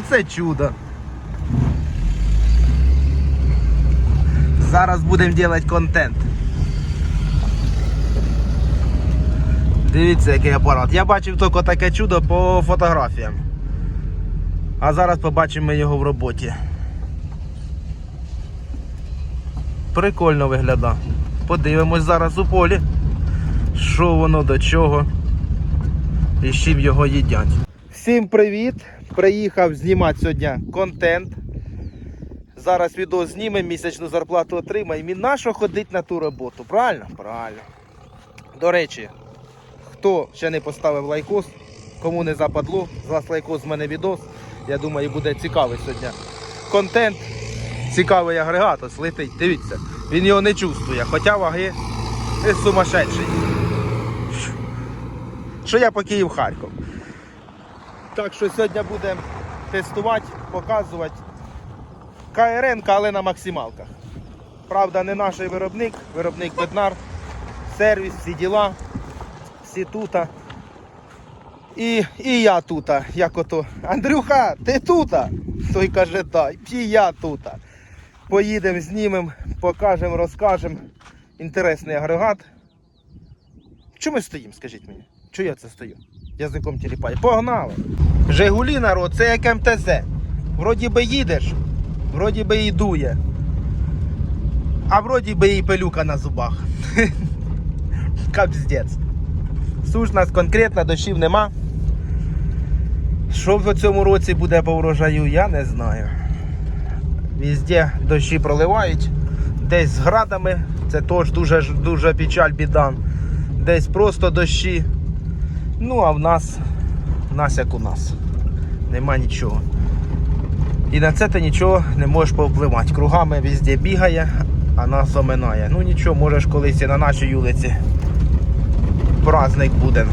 Оце чудо. Зараз будемо робити контент. Дивіться, який апарат. Я бачив тільки таке чудо по фотографіям. А зараз побачимо його в роботі. Прикольно виглядає. Подивимось зараз у полі, що воно до чого і з чим його їдять. Всім привіт! Приїхав знімати сьогодні контент. Зараз відео знімемо, місячну зарплату отримаємо. І нащо ходить на ту роботу? Правильно? Правильно. До речі, хто ще не поставив лайкос, кому не западло, з вас лайкос з мене відос. Я думаю, буде цікавий сьогодні. Контент, цікавий агрегат, ось летить. Дивіться, він його не чувствує, хоча ваги сумасшедший. Що я по Київ Харків. Так що сьогодні будемо тестувати, показувати КРН, але на максималках. Правда, не наш виробник, виробник Беднар, сервіс, всі діла, всі тута. І, і я тута, як ото. Андрюха, ти тута? Той каже, так, і я тута. Поїдемо, знімемо, покажемо, розкажемо. Інтересний агрегат. Чому ми стоїмо, скажіть мені? Чого я це стою? Язиком тіліпаю. Погнали! Жигулі народ, це як МТЗ. Вроді би їдеш, вроді би і дує. А вроді би і пилюка на зубах. Капздець. Суш нас конкретно, дощів нема. Що в цьому році буде по урожаю, я не знаю. Везде дощі проливають, десь з градами, це теж дуже, дуже печаль біда. Десь просто дощі. Ну, а в нас, в нас як у нас. Нема нічого. І на це ти нічого не можеш повпливати. Кругами везде бігає, а нас оминає. Ну нічого, можеш колись і на нашій вулиці. Праздник буде.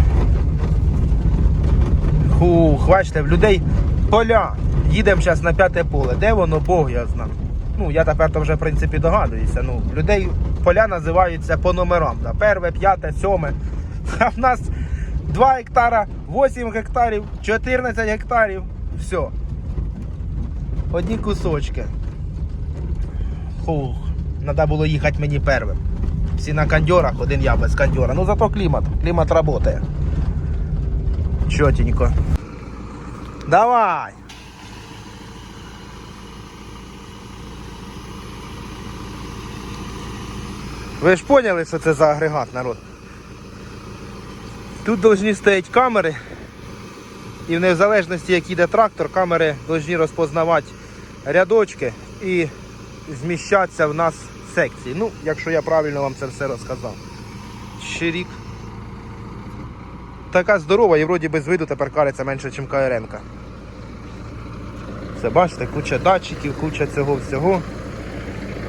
Хух, бачите, в людей поля. Їдемо зараз на п'яте поле. Де воно, Бог я знаю. Ну, я тепер то вже, в принципі, догадуюся. Ну, людей поля називаються по номерам. Да. Перше, п'яте, сьоме. А в нас 2 гектара, 8 гектарів, 14 гектарів. Все. Одні кусочки. Хух. Треба було їхати мені первим. Всі на кондьорах, один я без кондьора. Ну зато клімат. Клімат працює. Чотенько. Давай. Ви ж поняли, що це за агрегат, народ? Тут повинні стоять камери. І в незалежності, як їде трактор, камери повинні розпознавати рядочки і зміщатися в нас секції. Ну, якщо я правильно вам це все розказав. Щирік. Така здорова і вроді без виду тепер кариться менше, ніж КРН. Це бачите, куча датчиків, куча цього всього.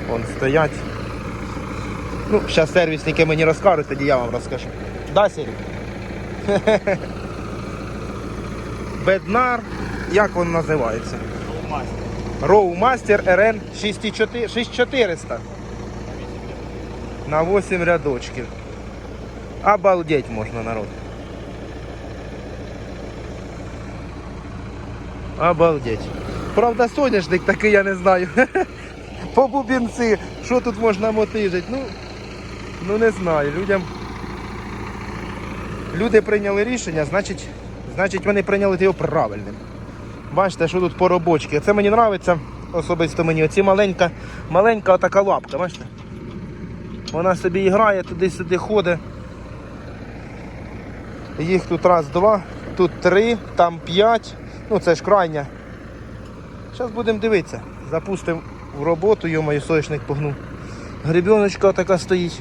Вон стоять. Ну, зараз сервісники мені розкажуть, тоді я вам розкажу. Да, Сірік? Беднар, як він називається? Роумастер RN 6400 на 8 рядочків. Обалдеть можна народ. Обалдеть. Правда, соняшник такий я не знаю. По бубінці, що тут можна мотижити? Ну, ну не знаю. Людям. Люди прийняли рішення, значить, значить вони прийняли його правильним. Бачите, що тут по робочки. Це мені подобається особисто мені. Оці маленька, маленька така лапка, бачите? Вона собі грає, туди-сюди ходить. Їх тут раз, два, тут три, там п'ять. Ну це ж крайня. Зараз будемо дивитися. Запустимо в роботу, йому соєшник погнув. Гребіночка така стоїть,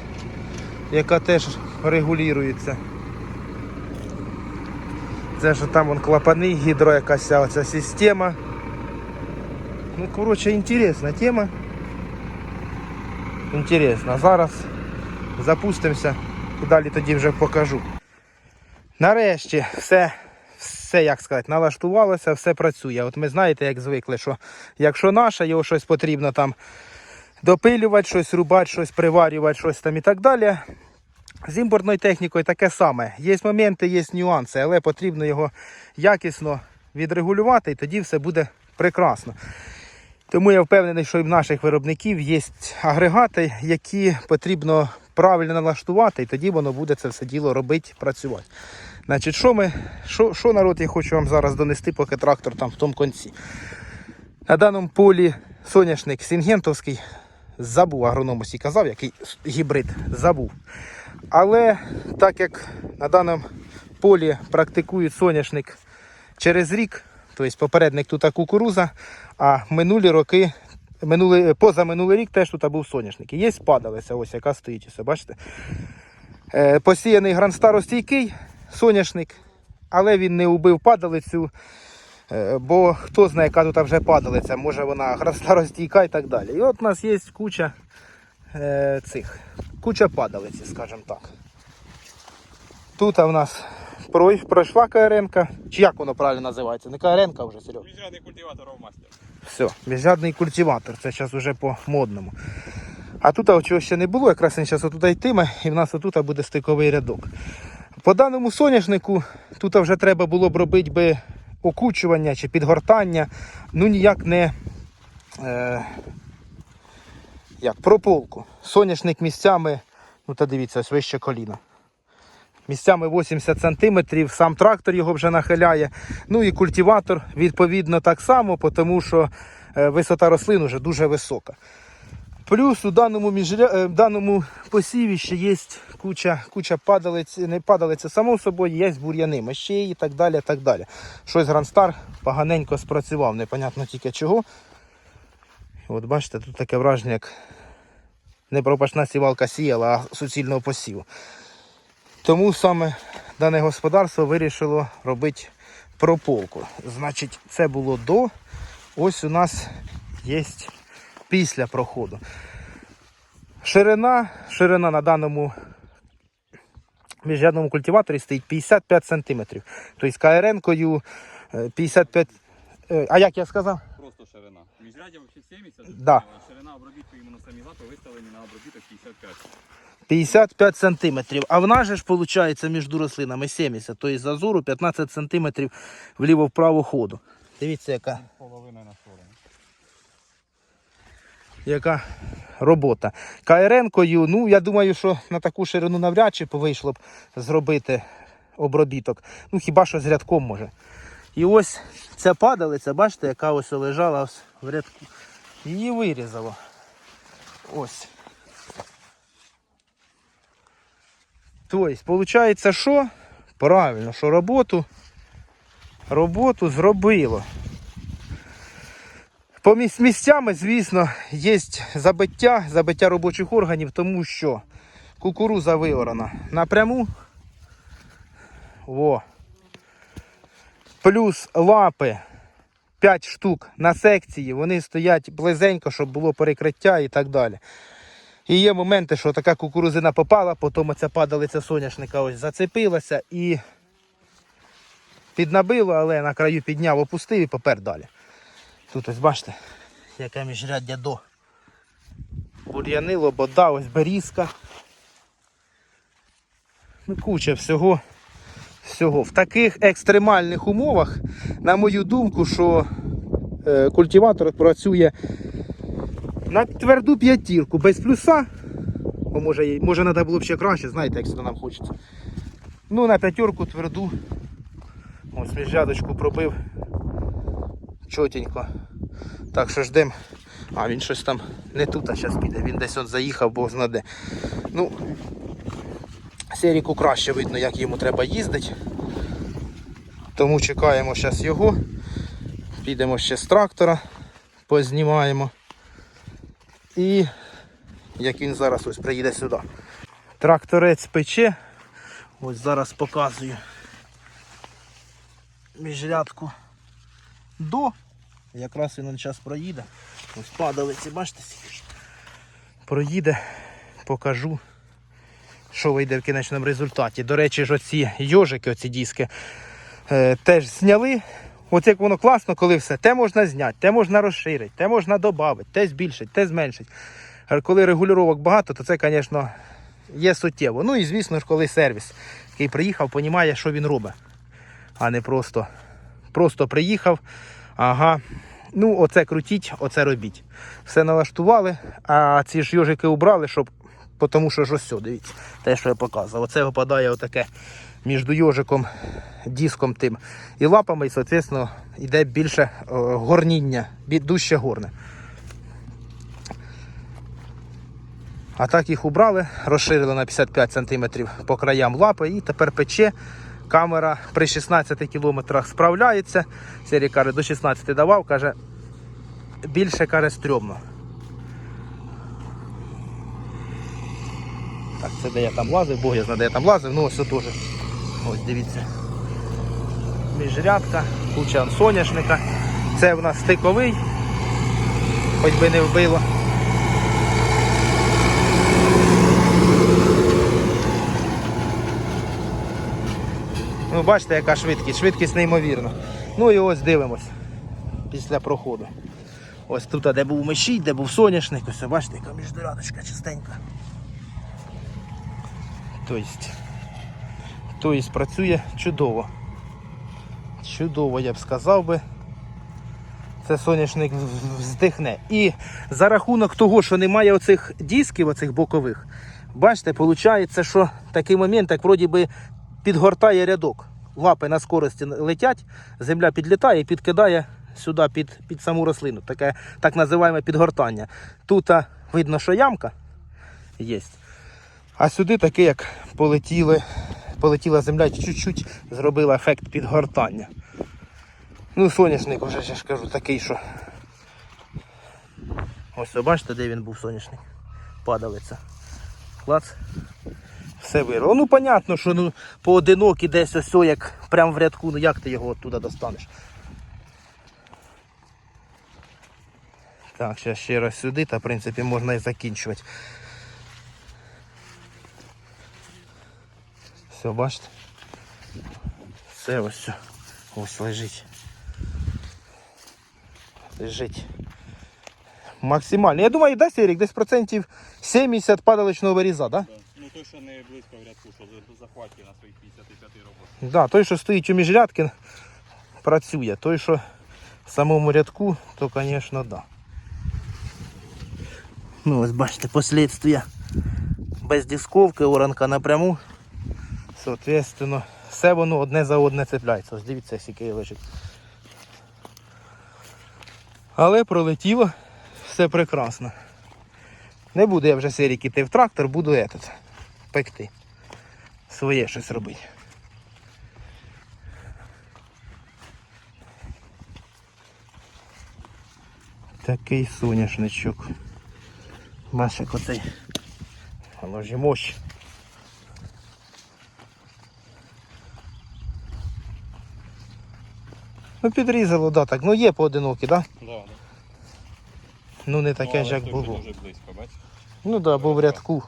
яка теж регулюється. Це що там вон клапани, гідро якась ця оця система. Ну, коротше, інтересна тема. Інтересно. Зараз запустимося далі тоді вже покажу. Нарешті все, все, як сказати, налаштувалося, все працює. От ми знаєте, як звикли, що якщо наше, його щось потрібно там допилювати, щось рубати, щось приварювати, щось там і так далі. З імпортною технікою таке саме. Є моменти, є нюанси, але потрібно його якісно відрегулювати і тоді все буде прекрасно. Тому я впевнений, що і в наших виробників є агрегати, які потрібно правильно налаштувати, і тоді воно буде це все діло робити, працювати. Значить, що ми, що, що народ я хочу вам зараз донести, поки трактор там в тому кінці. На даному полі соняшник Сінгентовський забув агроном ось і казав, який гібрид забув. Але так як на даному полі практикують соняшник через рік, тобто попередник тут кукуруза, а минулі роки, минулий, позаминулий рік теж тут був соняшник. І є падалиця, ось яка стоїть, ось, бачите. Е, посіяний гранстаростійкий соняшник, але він не убив падалицю. Е, Бо хто знає, яка тут вже падалиця, може вона гранстаростійка і так далі. І от у нас є куча е, цих, куча падалиці, скажімо так. Тут у нас пройшла КРН, чи як воно правильно називається? Не КРН вже, Серега? Міжрядний культиватор мастер. Все, міжрядний культиватор, це зараз вже по модному. А тут чого ще не було, якраз він зараз отуди йтиме, і в нас отут буде стиковий рядок. По даному соняшнику тут вже треба було б робити би окучування чи підгортання, ну ніяк не е, як, прополку. Соняшник місцями, ну та дивіться, ось вище коліна. Місцями 80 см, сам трактор його вже нахиляє. Ну і культиватор відповідно так само, тому що е, висота рослин вже дуже висока. Плюс у даному, міжря... е, даному посіві ще є куча, куча падалиць, не падалиць, а само собою, є бур'яни, мощі і так далі. так далі. Щось Гранстар поганенько спрацював, непонятно тільки чого. От бачите, тут таке враження, як не пропашна сівалка сіяла, а суцільного посіву. Тому саме дане господарство вирішило робити прополку. Значить, це було до. Ось у нас є після проходу. Ширина, ширина на даному міжрядному культиваторі стоїть 55 см. Тобто КРН-кою е, 55. е, А як я сказав? Ширина. Міжрядя взагалі 70, Да. а ширина обробітку іменно самі лапи виставлені на обробіток 55. 55 сантиметрів. А в нас же ж виходить між рослинами 70, тобто зазору 15 сантиметрів вліво-вправо ходу. Дивіться, яка, Половиною на сторону. яка робота. КРН-кою, ну я думаю, що на таку ширину навряд чи вийшло б зробити обробіток. Ну хіба що з рядком може. І ось ця падалиця, бачите, яка ось лежала в рядку. Її вирізало. Ось. Тобто, виходить, що? Правильно, що роботу, роботу зробило. По міс- місцями, звісно, є забиття, забиття робочих органів, тому що кукуруза виорана напряму. Во. Плюс лапи 5 штук на секції, вони стоять близенько, щоб було перекриття і так далі. І є моменти, що така кукурузина попала, потім оця падалиця соняшника ось зацепилася і піднабило, але на краю підняв, опустив і попер далі. Тут ось бачите, яке міжряддя до. Бур'яни, лобода, ось берізка. Ну, куча всього. Всього. В таких екстремальних умовах, на мою думку, що е, культиватор працює на тверду п'ятірку без плюса. О, може, може треба було б ще краще, знаєте, як сюди нам хочеться. Ну, на п'ятерку тверду. Ось міжрядочку пробив. Чотенько. Так що ждем. А він щось там не тут, а зараз піде. Він десь от заїхав, бог знаде. Ну, Серіку краще видно, як йому треба їздити. Тому чекаємо зараз його. Підемо ще з трактора, познімаємо. І як він зараз ось приїде сюди. Тракторець пече. Ось зараз показую міжрядку до. Якраз він час проїде. Ось падалиці, бачите, проїде, покажу, що вийде в кінечному результаті. До речі, ж оці йожики, оці диски, е, теж зняли. От як воно класно, коли все. Те можна зняти, те можна розширити, те можна додати, те збільшити, те зменшити. А коли регулювання багато, то це, звісно, є суттєво. Ну і звісно ж, коли сервіс, який приїхав, розуміє, що він робить. А не просто, просто приїхав, ага, Ну, оце крутіть, оце робіть. Все налаштували, а ці ж йожики убрали, щоб. Тому що ж ось сюди, дивіться, те, що я показував. Оце випадає отаке між йожиком, диском тим і лапами, і, соответственно, йде більше е, горніння, дужче горне. А так їх убрали, розширили на 55 см по краям лапи і тепер пече. Камера при 16 км справляється. Сергій каже, до 16 давав, каже, більше каже стрьомно. Так, це де я там лазив, Бог я знаю, де я там лазив, ну ось тут теж. Ось дивіться. Міжрядка, куча соняшника. Це в нас стиковий, хоч би не вбило. Ну, бачите, яка швидкість, швидкість неймовірна. Ну і ось дивимось після проходу. Ось тут, де був мещій, де був соняшник, ось бачите, яка міждорядочка чистенька. Тобто, тобто працює чудово. Чудово, я б сказав би. Це соняшник вздихне. І за рахунок того, що немає оцих дисків, оцих бокових, бачите, виходить, що такий момент, як вроді би підгортає рядок. Лапи на скорості летять, земля підлітає і підкидає сюди під, під саму рослину. Таке так називаємо підгортання. Тут видно, що ямка є. А сюди таке, як полетіли, полетіла земля, чуть-чуть зробила ефект підгортання. Ну, соняшник вже я ж кажу такий, що. Ось ви бачите, де він був соняшник. Падалиця. Клац. Все вирвало. Ну, понятно, що ну, поодинокі десь ось о, як прямо в рядку, ну як ти його оттуда достанеш. Так, зараз ще раз сюди, та в принципі можна і закінчувати. Все, бачите? Все ось все. Ось лежить. Лежить. Максимально. Я думаю, да, Серік, десь процентів 70 падаличного виріза, да? Ну той, що не близько в рядку, що за- захватує на своїх 55 роботах. Да, той, що стоїть у міжрядки, працює. Той, що в самому рядку, то, звісно, да. Ну, ось бачите, послідствия. Без дисковки, оранка напряму. Соответственно, все воно одне за одне цепляється. Ось дивіться, скільки лежить. Але пролетіло, все прекрасно. Не буду я вже серік іти в трактор, буду этот, пекти. Своє щось робити. Такий соняшничок. Машик оцей. Воно ж і Ну підрізало, да, так. Ну є поодинокі, да? Да, да. Ну не таке Ну, ж як було. Дуже близько, бачиш? Ну да, бо в рядку.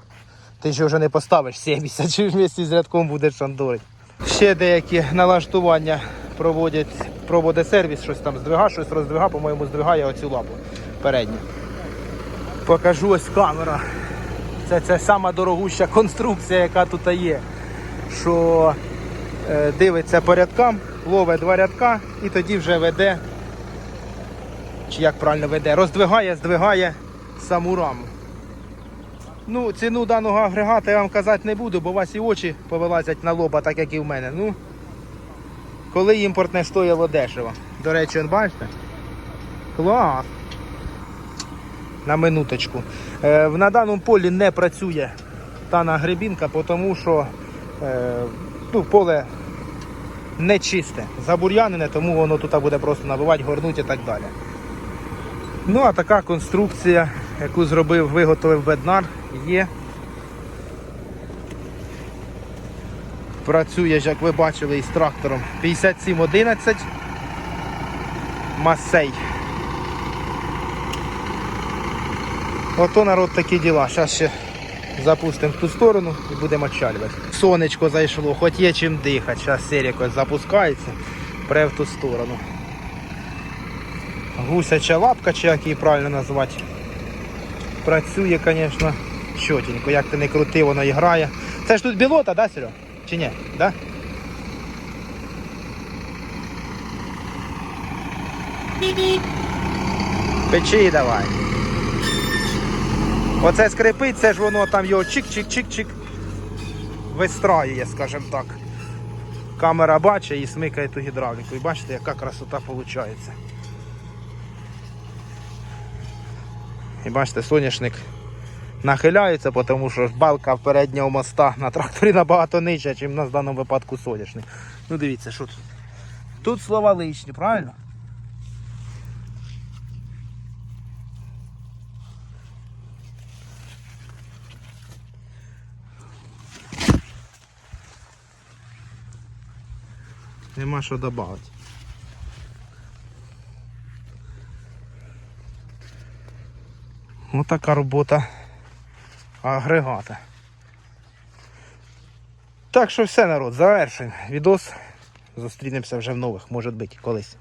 Ти ж вже не поставиш 70, чи вместе з рядком будеш шандорить. Ще деякі налаштування проводять, проводить сервіс, щось там здвига, щось роздвига, по-моєму, здвигає оцю лапу передню. Покажу ось камера. Це, це сама дорогуща конструкція, яка тут є. Що е, дивиться по ловить два рядка і тоді вже веде, чи як правильно веде, роздвигає, здвигає саму раму. Ну, ціну даного агрегата я вам казати не буду, бо у вас і очі повилазять на лоба, так як і в мене. Ну, коли імпортне стояло дешево. До речі, он бачите? Клас. На минуточку. Е, на даному полі не працює дана грибінка, тому що е, ну, поле не чисте, забур'янене, тому воно тут буде просто набивати, горнути і так далі. Ну, а така конструкція, яку зробив, виготовив Беднар, є. Працює, як ви бачили, із трактором 5711 Масей. Ото народ такі діла. Зараз ще запустимо в ту сторону і будемо отчалювати. Сонечко зайшло, хоч є чим дихати. Зараз серія запускається, пре в ту сторону. Гусяча лапка, чи як її правильно назвати. Працює, звісно, чотенько. Як ти не крути, воно і грає. Це ж тут білота, да, Серега? Чи ні? Да? Печи давай. Оце скрипить, це ж воно там його чик-чик-чик-чик вистраює, скажімо так. Камера бачить і смикає ту гідравліку. І бачите, яка красота виходить. І бачите, соняшник нахиляється, тому що балка переднього моста на тракторі набагато нижча, ніж на даному випадку соняшник. Ну дивіться, що тут. Тут слова лишні, правильно? Нема що додати. Ось така робота агрегата. Так що все, народ, завершуємо відос. Зустрінемося вже в нових, може бути, колись.